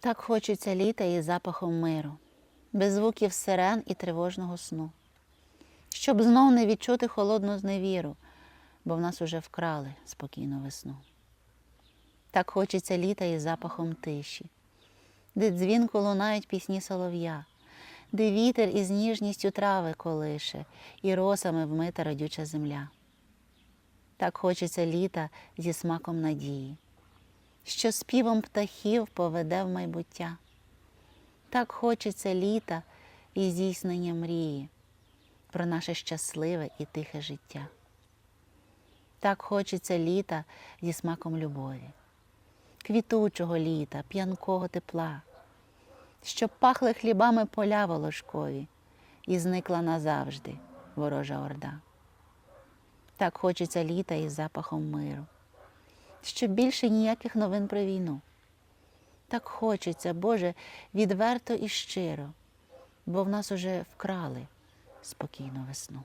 Так хочеться літа із запахом миру, без звуків сирен і тривожного сну, щоб знов не відчути холодну зневіру, бо в нас уже вкрали спокійну весну. Так хочеться літа із запахом тиші, де дзвінко лунають пісні солов'я, де вітер із ніжністю трави колише, і росами вмита родюча земля. Так хочеться літа зі смаком надії, що співом птахів поведе в майбуття. Так хочеться літа і здійснення мрії про наше щасливе і тихе життя. Так хочеться літа зі смаком любові, квітучого літа, п'янкого тепла, щоб пахли хлібами поля волошкові і зникла назавжди ворожа орда. Так хочеться літа із запахом миру, щоб більше ніяких новин про війну. Так хочеться, Боже, відверто і щиро, бо в нас уже вкрали спокійну весну.